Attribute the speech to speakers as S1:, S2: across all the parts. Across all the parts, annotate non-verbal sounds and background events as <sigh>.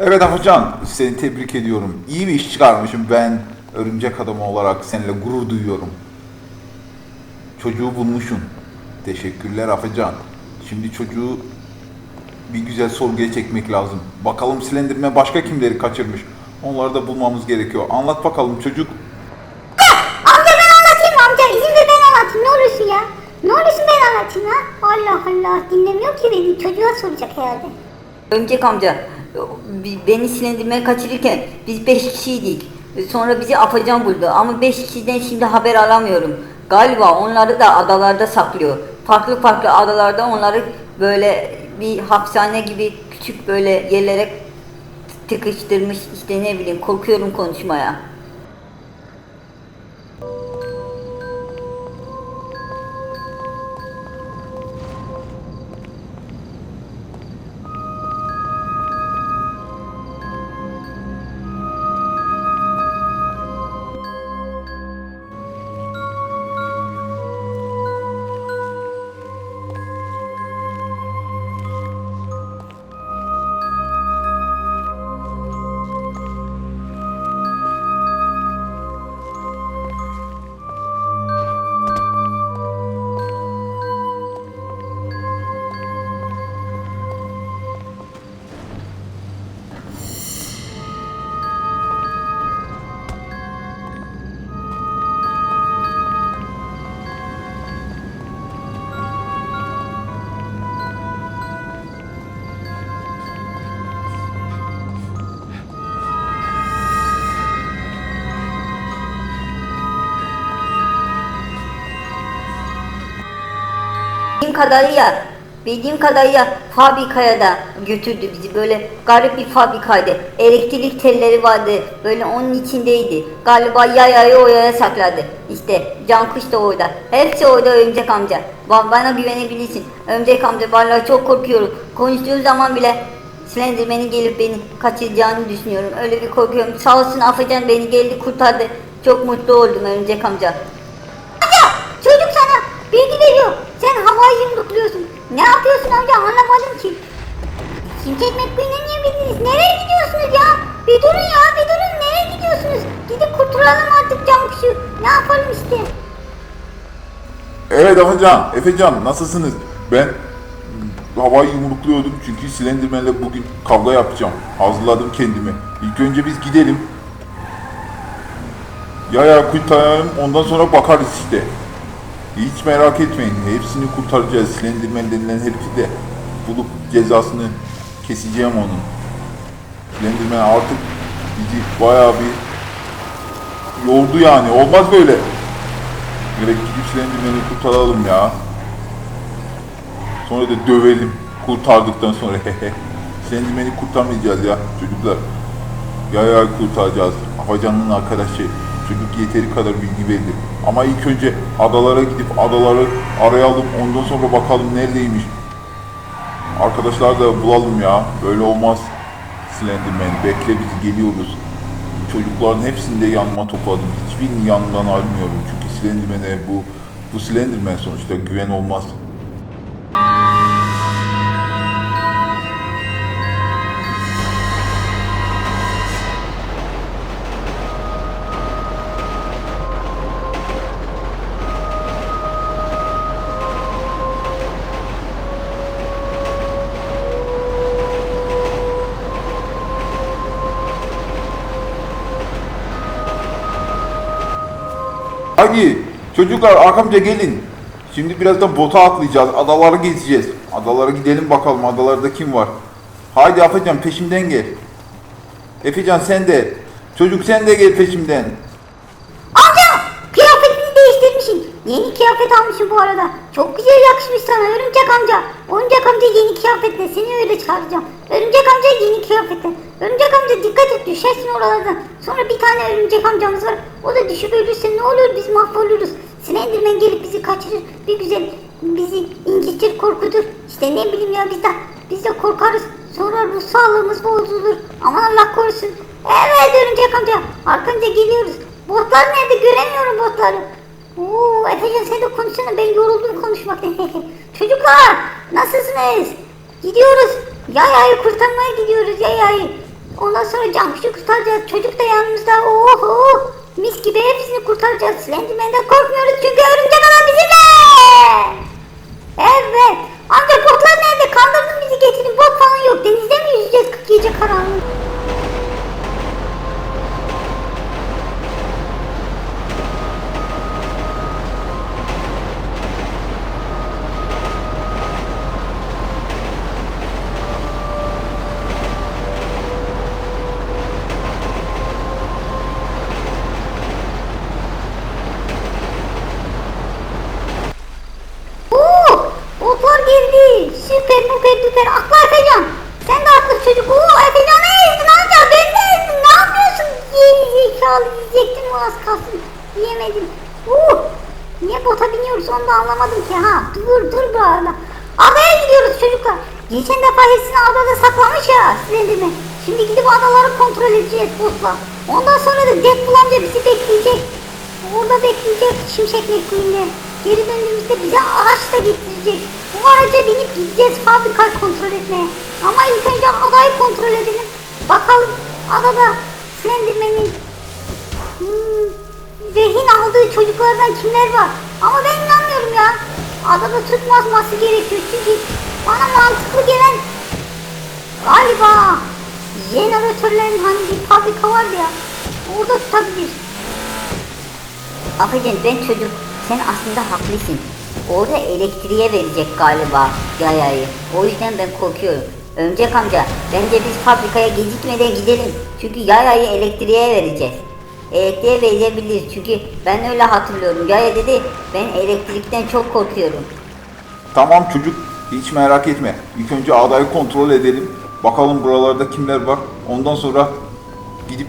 S1: Evet Afacan, seni tebrik ediyorum. İyi bir iş çıkarmışım ben. Örümcek adamı olarak seninle gurur duyuyorum. Çocuğu bulmuşsun. Teşekkürler Afacan. Şimdi çocuğu bir güzel sorguya çekmek lazım. Bakalım Slenderman başka kimleri kaçırmış. Onları da bulmamız gerekiyor. Anlat bakalım çocuk.
S2: Amca ben anlatayım amca. İzin ver ben anlatayım. Ne olursun ya. Ne olursun ben anlatayım ha. Allah Allah. Dinlemiyor ki beni. Çocuğa soracak herhalde.
S3: Örümcek amca beni sinirlendirmeye kaçırırken biz beş kişiydik. Sonra bizi Afacan buldu ama beş kişiden şimdi haber alamıyorum. Galiba onları da adalarda saklıyor. Farklı farklı adalarda onları böyle bir hapishane gibi küçük böyle yerlere tıkıştırmış işte ne bileyim korkuyorum konuşmaya. Kadarıyla, bildiğim kadarıyla fabrikaya da götürdü bizi. Böyle garip bir fabrikaydı. Elektrik telleri vardı. Böyle onun içindeydi. Galiba yayayı oraya sakladı. İşte can kuş da orada. Hepsi orada örümcek amca. Ba- Bana güvenebilirsin. Örümcek amca vallahi çok korkuyorum. Konuştuğum zaman bile Slenderman'in gelip beni kaçıracağını düşünüyorum. Öyle bir korkuyorum. Sağ olsun Afacan beni geldi kurtardı. Çok mutlu oldum örümcek amca.
S2: Bilgi veriyor. Sen havayı yumrukluyorsun. Ne yapıyorsun amca anlamadım ki. Şimşek McQueen'e niye bindiniz? Nereye gidiyorsunuz ya? Bir durun ya bir durun. Nereye gidiyorsunuz? Gidip kurtulalım artık cam kuşu. Ne yapalım işte.
S1: Evet Afacan, Efecan nasılsınız? Ben havayı yumrukluyordum çünkü Slenderman'le bugün kavga yapacağım. Hazırladım kendimi. İlk önce biz gidelim. Ya ya kurtaralım ondan sonra bakarız işte. Hiç merak etmeyin. Hepsini kurtaracağız. Slenderman denilen herifi de bulup cezasını keseceğim onun. Slenderman artık bizi bayağı bir yordu yani. Olmaz böyle. Gerek gidip Slenderman'i kurtaralım ya. Sonra da dövelim. Kurtardıktan sonra. <laughs> Slenderman'i kurtarmayacağız ya çocuklar. Ya ya kurtaracağız. Afacan'ın arkadaşı. Çocuk yeteri kadar bilgi verdi. Ama ilk önce adalara gidip adaları arayalım. Ondan sonra bakalım neredeymiş. Arkadaşlar da bulalım ya. Böyle olmaz. Slenderman bekle bizi geliyoruz. Çocukların hepsini de yanıma topladım. Hiçbirini yanından almıyorum. Çünkü Slenderman'e bu bu Slenderman sonuçta güven olmaz. Hadi çocuklar arkamca gelin. Şimdi birazdan bota atlayacağız. Adaları gezeceğiz. Adalara gidelim bakalım adalarda kim var. Haydi Efecan peşimden gel. Efecan sen de. Çocuk sen de gel peşimden.
S2: Amca kıyafetini değiştirmişsin. Yeni kıyafet almışsın bu arada. Çok güzel yakışmış sana örümcek amca. Örümcek amca yeni kıyafetle seni öyle çağıracağım. Örümcek amca yeni kıyafetle. Örümcek amca dikkat et düşersin oralardan. Sonra bir tane örümcek amcamız var. O da düşüp ölürse ne olur biz mahvoluruz. Slenderman gelip bizi kaçırır. Bir güzel bizi incitir korkutur. İşte ne bileyim ya biz de, biz de korkarız. Sonra ruh sağlığımız bozulur. Aman Allah korusun. Evet örümcek amca. Arkanca geliyoruz. Botlar nerede? Göremiyorum botları. Oo, Efecan sen de konuşsana. Ben yoruldum konuşmaktan. <laughs> Çocuklar nasılsınız? Gidiyoruz. Yayayı kurtarmaya gidiyoruz yayayı. Ondan sonra Cankuş'u kurtaracağız. Çocuk da yanımızda. Oh oh. Mis gibi hepsini kurtaracağız. Slenderman'den korkmuyoruz çünkü örümcek adam bizimle. Evet. Amca botlar nerede? Kandırdın bizi getirin. Bot falan yok. Denizde mi yüzeceğiz 40 gece karanlık? Oo, botlar girdi. Süper süper süper. Aklı Efecan. Sen de aklı çocuk. Oo, Efecan'ı ezdin amca. Ben de ezdim. Ne yapıyorsun? Geri zekalı yiyecektim az kalsın. Yiyemedim. Oo, niye bota biniyoruz onu da anlamadım ki ha. Dur dur bu arada. Adaya gidiyoruz çocuklar. Geçen defa hepsini adada saklamış ya Slenderman. Şimdi gidip adaları kontrol edeceğiz botla. Ondan sonra da Deadpool amca bizi bekleyecek. Orada bekleyecek Şimşek McQueen'le. Geri döndüğümüzde bize araç da getirecek. Bu araca binip gideceğiz fabrikayı kontrol etmeye. Ama ilk önce adayı kontrol edelim. Bakalım adada Slenderman'in hmm, rehin aldığı çocuklardan kimler var? Ama ben inanmıyorum ya. Adada tutmazması gerekiyor çünkü bana mantıklı gelen galiba jeneratörlerin hani bir fabrika var ya orada tutabilir.
S3: Affedin ben çocuk. Sen aslında haklısın. Orada elektriğe verecek galiba yayayı. O yüzden ben korkuyorum. Örümcek amca bence biz fabrikaya gecikmeden gidelim. Çünkü yayayı elektriğe vereceğiz. Elektriğe verebilir çünkü ben öyle hatırlıyorum. Yaya dedi ben elektrikten çok korkuyorum.
S1: Tamam çocuk hiç merak etme. İlk önce adayı kontrol edelim. Bakalım buralarda kimler var. Ondan sonra gidip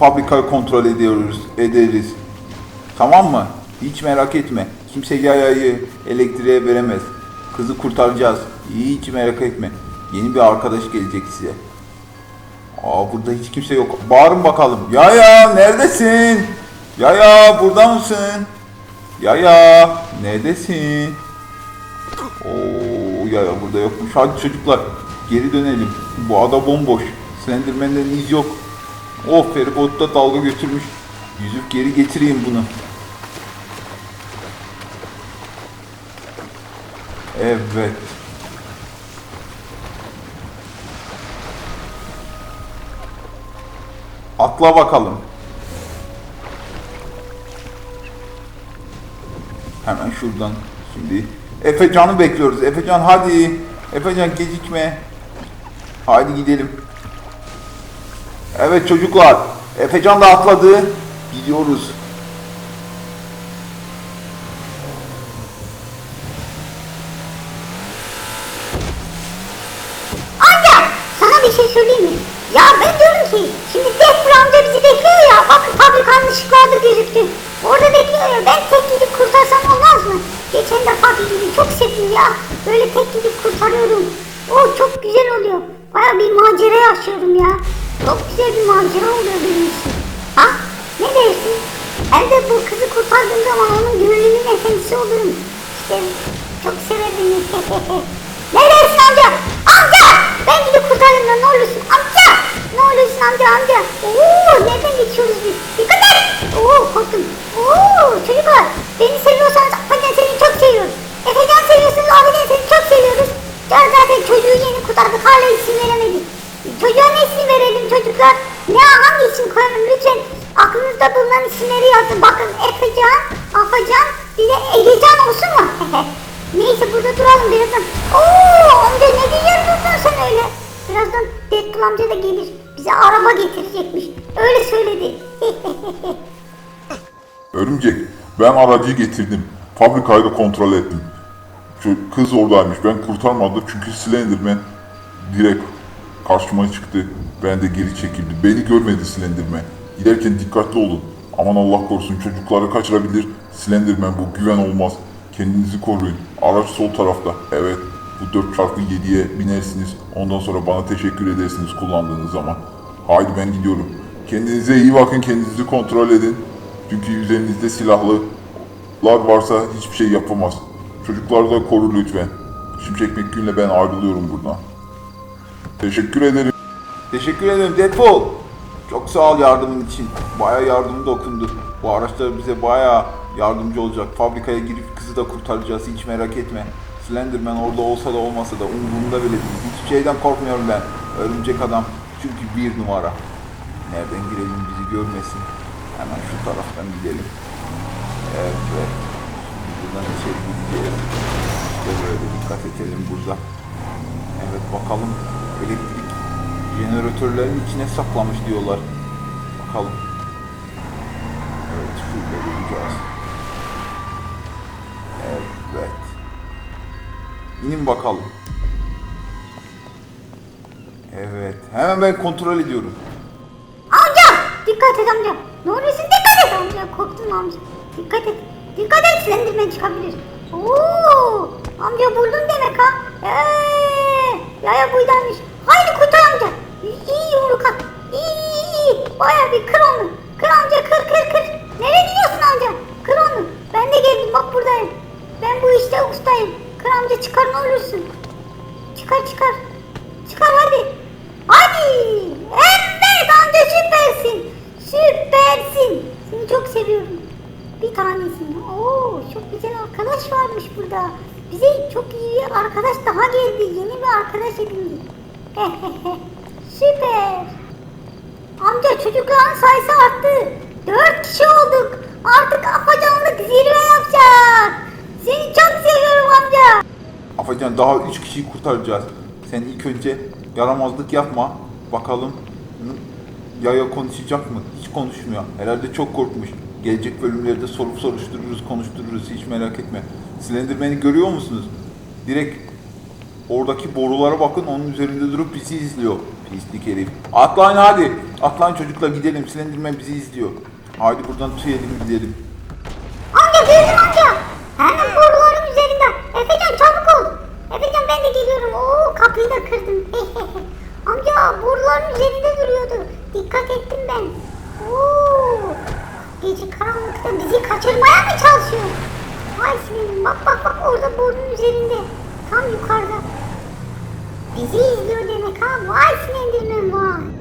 S1: fabrikayı kontrol ediyoruz, ederiz. Tamam mı? Hiç merak etme. Kimse yayayı elektriğe veremez. Kızı kurtaracağız. Hiç merak etme. Yeni bir arkadaş gelecek size. Aa burada hiç kimse yok. Bağırın bakalım. Yaya neredesin? Yaya burada mısın? Yaya neredesin? Oo ya ya burada yokmuş. Hadi çocuklar geri dönelim. Bu ada bomboş. Slenderman'den iz yok. Oh feribotta dalga götürmüş. Yüzüp geri getireyim bunu. Evet. Atla bakalım. Hemen şuradan şimdi Efecan'ı bekliyoruz. Efecan hadi. Efecan gecikme. Hadi gidelim. Evet çocuklar. Efecan da atladı. Gidiyoruz.
S2: Amca sana bir şey söyleyeyim mi? Ya ben diyorum ki şimdi Deadpool amca bizi bekliyor ya. Bakın fabrikanın ışıklarda gözüktü. Orada bekliyor ya. Ben tek gidip kurtarsam olmaz mı? Geçen defa gibi çok sevdim ya. Böyle tek gidip kurtarıyorum. O çok güzel oluyor. Baya bir macera yaşıyorum ya. Çok güzel bir macera oluyor benim için. Ha? Ne dersin? Ben de bu kızı kurtardığım zaman onun gönlünün efendisi olurum. İşte çok severim. <laughs> ne dersin amca? Amca! Ben gidip kurtarayım da ne olursun amca! Olursun amca amca? Oo, nereden geçiyoruz biz? Dikkat et! Oo, korktum. Oo, çocuklar beni seviyorsanız Efecan seni çok seviyoruz. Efecan seviyorsunuz abiden seni çok seviyoruz. Ya zaten çocuğu yeni kurtardık hala isim veremedik. Çocuğa ne isim verelim çocuklar? Ne hangi isim koyalım lütfen aklınızda bulunan isimleri yazın. Bakın Efecan, Afacan, bir de Egecan olsun mu? <laughs> Neyse burada duralım birazdan. Oo amca ne güzel durdun sen öyle. Birazdan Deadpool amca da gelir. Bize araba getirecekmiş. Öyle söyledi. <laughs>
S4: Örümcek, ben aracı getirdim. Fabrikayı da kontrol ettim. Kız oradaymış. Ben kurtarmadım çünkü Slenderman direkt karşıma çıktı. Ben de geri çekildi. Beni görmedi Slenderman. Giderken dikkatli olun. Aman Allah korusun çocukları kaçırabilir. Slenderman bu güven olmaz. Kendinizi koruyun. Araç sol tarafta. Evet. Bu 4x7'ye binersiniz. Ondan sonra bana teşekkür edersiniz kullandığınız zaman. Haydi ben gidiyorum. Kendinize iyi bakın. Kendinizi kontrol edin. Çünkü üzerinizde silahlılar varsa hiçbir şey yapamaz. Çocukları da koru lütfen. Şimşek McQueen'le ben ayrılıyorum buradan. Teşekkür ederim.
S1: Teşekkür ederim Deadpool. Çok sağ ol yardımın için. Baya yardım dokundu. Bu araçlar bize baya yardımcı olacak. Fabrikaya girip kızı da kurtaracağız hiç merak etme. Slenderman orada olsa da olmasa da umurumda bile değil. Hiçbir şeyden korkmuyorum ben. Örümcek adam çünkü bir numara. Nereden girelim bizi görmesin. Hemen şu taraftan gidelim. Evet. Buradan içeri gideceğiz. İşte böyle dikkat edelim burada. Evet bakalım elektrik jeneratörlerin içine saklamış diyorlar. Bakalım. Evet şurada bulacağız. Evet. İnin bakalım. Evet. Hemen ben kontrol ediyorum.
S2: Amca! Dikkat et amca. Ne oluyorsun? Dikkat et amca. Korktum amca. Dikkat et. Dikkat et Slenderman çıkabilir. Oo! Amca buldun demek ha. Eee! Yaya buydaymış. Haydi kurtar amca. İyi yumruk at. İyi. Baya bir kır onu. Kır amca kır kır kır. Nereye gidiyorsun amca? Kır onu. Ben de geldim bak buradayım. Ben bu işte ustayım. Çıkar ne olursun. Çıkar çıkar. Çıkar hadi. Hadi. Evet amca süpersin. Süpersin. Seni çok seviyorum. Bir tanesin. Oo çok güzel arkadaş varmış burada. Bize çok iyi bir arkadaş daha geldi. Yeni bir arkadaş edindik. <laughs> Süper. Amca çocukların sayısı arttı. Dört kişi olduk. Artık afacanlık zirve yapacak. Seni çok seviyorum amca.
S1: Afacan daha üç kişiyi kurtaracağız. Sen ilk önce yaramazlık yapma. Bakalım Yaya konuşacak mı? Hiç konuşmuyor. Herhalde çok korkmuş. Gelecek bölümlerde sorup soruştururuz, konuştururuz. Hiç merak etme. Slenderman'i görüyor musunuz? Direkt oradaki borulara bakın. Onun üzerinde durup bizi izliyor. Pislik herif. Atlayın hadi. Atlayın çocuklar gidelim. Slenderman bizi izliyor. Hadi buradan tüyelim gidelim.
S2: Amca gördüm amca. Hemen boruların üzerinde. Efecan çabuk ol. Efecan ben de geliyorum. Oo kapıyı da kırdım. Boruların üzerinde duruyordu. Dikkat ettim ben. Oo. Gece karanlıkta bizi kaçırmaya mı çalışıyor? Vay senin bak bak bak orada borunun üzerinde. Tam yukarıda. Bizi izliyor demek ha. Vay Slenderman vay.